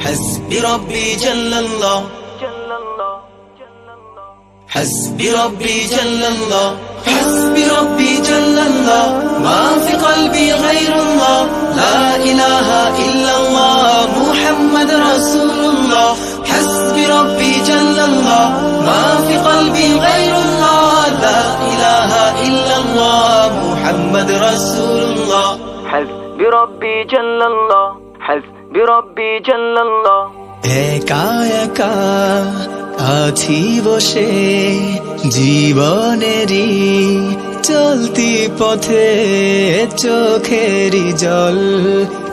حسبي ربي جل الله. حسبي ربي جل الله. حسبي ربي جل الله. ما في قلبي غير الله. لا إله إلا الله. محمد رسول الله. حسبي ربي جل الله. ما في قلبي غير الله. لا إله إلا الله. محمد رسول হাসবি আছি বসে জীবনেরই চলতি পথে চোখের জল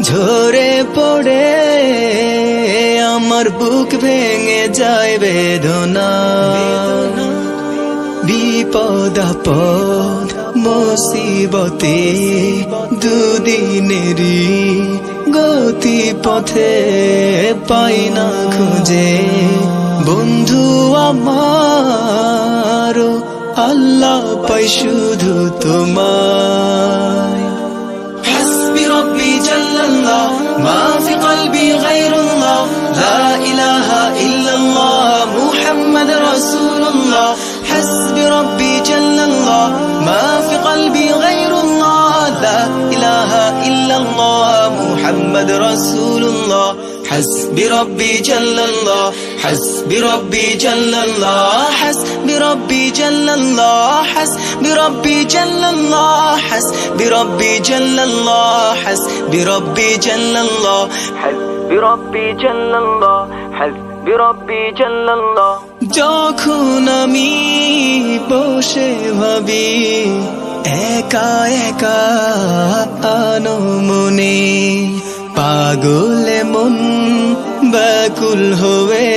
ঝরে পড়ে আমার বুক ভেঙে যায় বেদনা। বিপদ আপদ মসিবতে দুদিনেরই গতি পথে পাই না খুঁজে। বন্ধু আমার আল্লাহ পাই শুধু তোমায়। হাসবি রব্বি জাল্লাল্লাহ মা ইলাহা ইল্লাল্লাহ, মুহাম্মাদ রাসূলুল্লাহ। হাসবি রব্বি জাল্লাল্লাহ, মা محمد رسول الله حسبي ربي جل الله حسبي ربي جل الله حسبي ربي جل الله حسبي ربي جل الله حسبي ربي جل الله حسبي ربي جل الله حسبي ربي جل الله حسبي ربي جل الله যখন আমি বসে ভাবি একা একা আনো মনে পাগলে মন ব্যাকুল হয়ে,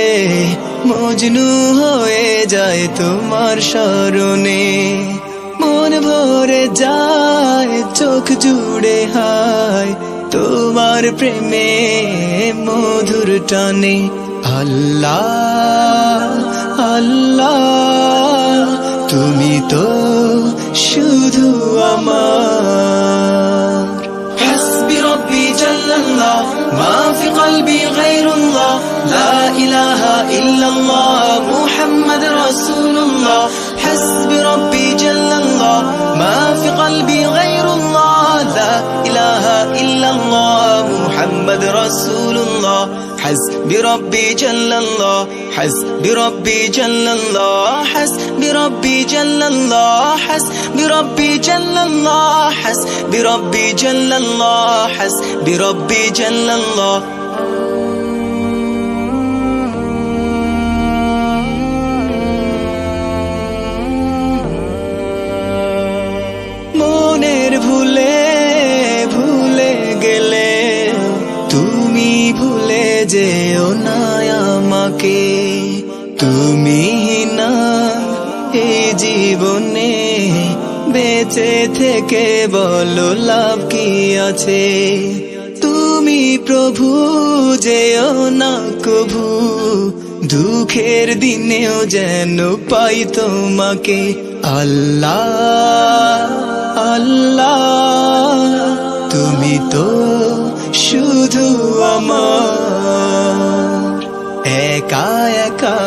মজনু হয়ে যায় তোমার স্মরণে। মন ভরে যায়, চোখ জুড়ে হায় তোমার প্রেমে মধুর টানে। আল্লাহ আল্লাহ, তুমি তো শুধু আমার। رسول الله. حسبي ربي جل الله. حسبي ربي جل الله. حسبي ربي جل الله. حسبي ربي جل الله. حسبي ربي جل الله. حسبي ربي جل الله. জীবনে বেঁচে থেকে বলো, লাভ কি আছে? তুমি প্রভু, যেও না কভু, দুঃখের দিনেও যেন পাই তোমাকে। আল্লাহ আল্লাহ, তুমি তো শুধু আমার। একা একা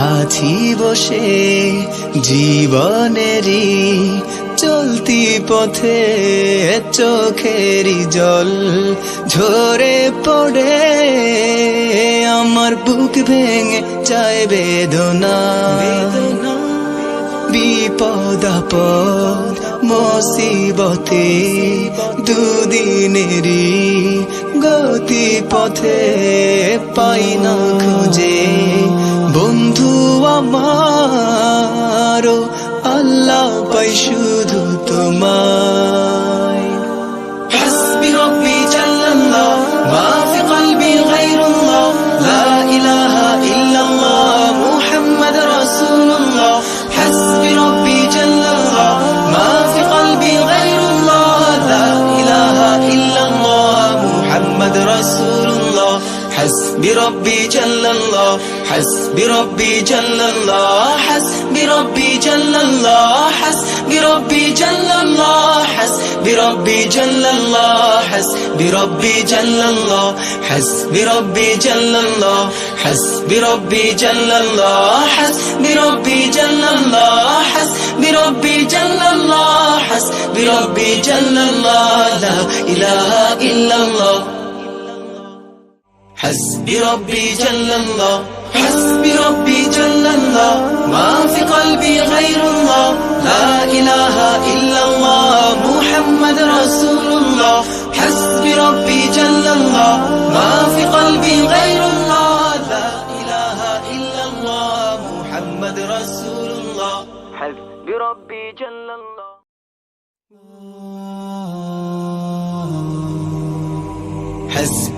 আছি বসে জীবনেরই চলতি পথে চোখেরই জল ঝরে পড়ে আমার বুক ভেঙে বেদনা বেদনা। বিপদ আপদ মসিবতে দুদিনেরই গতি পথে পাই না খুঁজে। বন্ধু আমার আল্লাহ পাই শুধু তোমায় حسبي ربي جل الله حسبي ربي جل الله حسبي ربي جل الله حسبي ربي جل الله حسبي ربي جل الله حسبي ربي جل الله حسبي ربي جل الله حسبي ربي جل الله حسبي ربي جل الله حسبي ربي جل الله حسبي ربي جل الله لا إله إلا الله حسبي ربي جل الله حسبي ربي جل الله. ما في قلبي غير الله. لا إله إلا الله.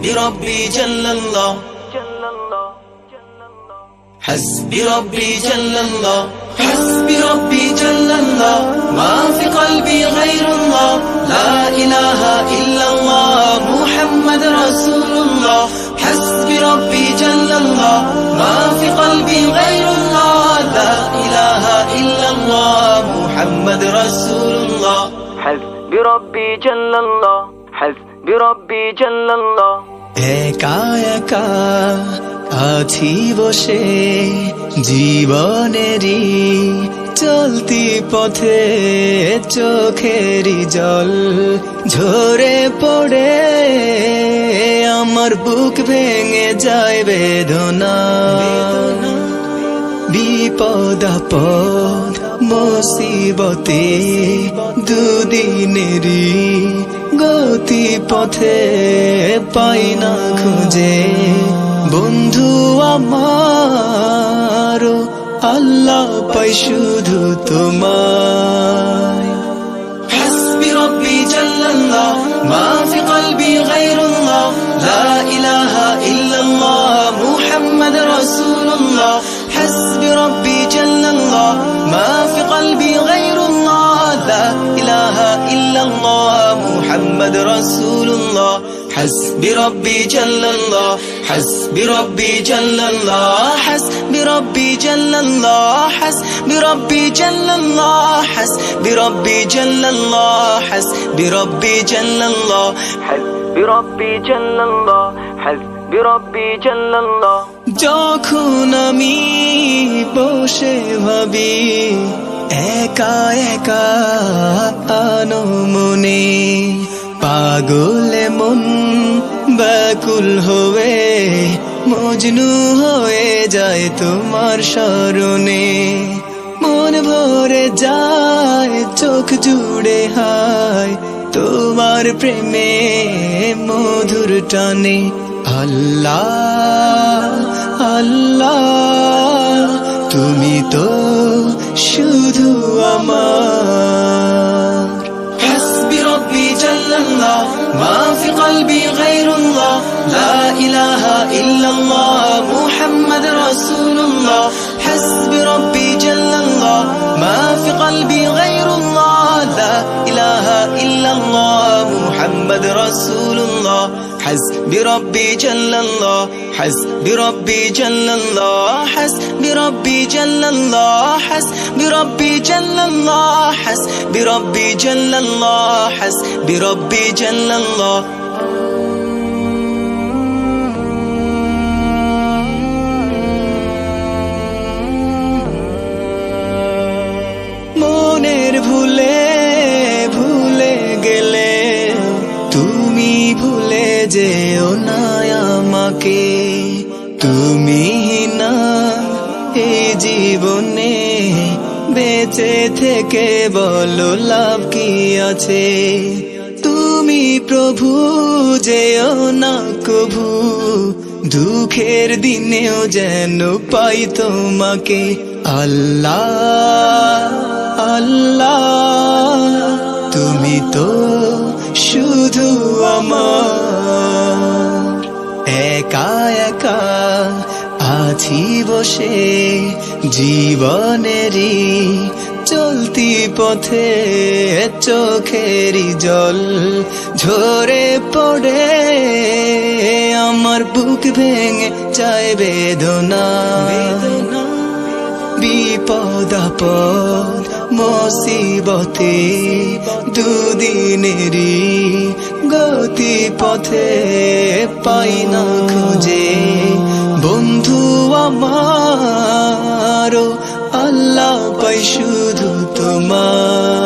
حسبي ربي جل الله جل الله جل الله حسبي ربي جل الله حسبي ربي جل الله ما في قلبي غير الله لا إله إلا الله محمد رسول الله حسبي ربي جل الله ما في قلبي غير الله لا إله إلا الله محمد رسول الله حسبي ربي جل الله حسبي ربي جل الله একা একা আছি বসে জীবনেরই চলতি পথে চোখেরই জল ঝরে পড়ে, আমার বুক ভেঙে যায় বেদনা। বিপদ আপদ, মুসিবতে দুদিনেরই গতি পথে পাই না খুঁজে। বন্ধু আমার আল্লাহ পাই শুধু তোমায়। হাসবি রব্বি জাল্লাল্লাহ মা ফি কলবি গায়রুল্লাহ, লা ইলাহা ইল্লাল্লাহ محمد رسول الله حسبي ربي جل الله حسبي ربي جل الله حسبي ربي جل الله حسبي ربي جل الله حسبي ربي جل الله حسبي ربي جل الله حسبي ربي جل الله حسبي ربي جل الله যখন আমি বসে ভাবি একা একা আনো মনে। পাগলে মন ব্যাকুল হয়ে, মজনু হয়ে যায় তোমার স্মরণে। মন ভরে যায়, চোখ জুড়ে হায় তোমার প্রেমে মধুর টানে। আল্লাহ আল্লাহ তুমি তো শুধু আমার। হাসবি রব্বি জাল্লাল্লাহ মা ফি কলবি গায়রুল্লাহ, লা ইলাহা ইল্লাল্লাহ, মুহাম্মদ রাসূলুল্লাহ। হাসবি রব্বি জাল্লাল্লাহ মা ফি কলবি গায়রুল্লাহ, লা ইলাহা ইল্লাল্লাহ, মুহাম্মদ রাসূলুল্লাহ। حسبي ربي جل الله حسبي ربي جل الله حسبي ربي جل الله حسبي ربي جل الله حسبي ربي جل الله حسبي ربي جل الله. যেও না আমাকে। তুমি না এই জীবনে বেঁচে থেকে বলো লাভ কি আছে। তুমি প্রভু, যেও না কভু, দুঃখের দিনেও যেন পাই তোমাকে। আল্লাহ আল্লাহ, তুমি তো শুধু আমার। একা একা আছি বসে জীবনেরই চলতি পথে চোখেরই জল ঝরে পড়ে। আমার বুক ভেঙে যায় বেদনা। বিপদ আপদ মুসিবতে দুদিনেরই গতি পথে পাই না খুঁজে। বন্ধু আমার আল্লাহ পাই শুধু তোমায়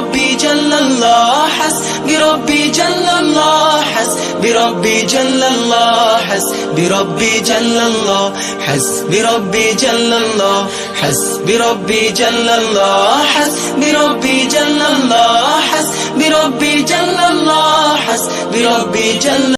حسبي ربي جل الله حسبي ربي جل الله حسبي ربي جل الله حسبي ربي جل الله حسبي ربي جل الله حسبي ربي جل الله حسبي ربي جل الله حسبي ربي جل الله حسبي ربي جل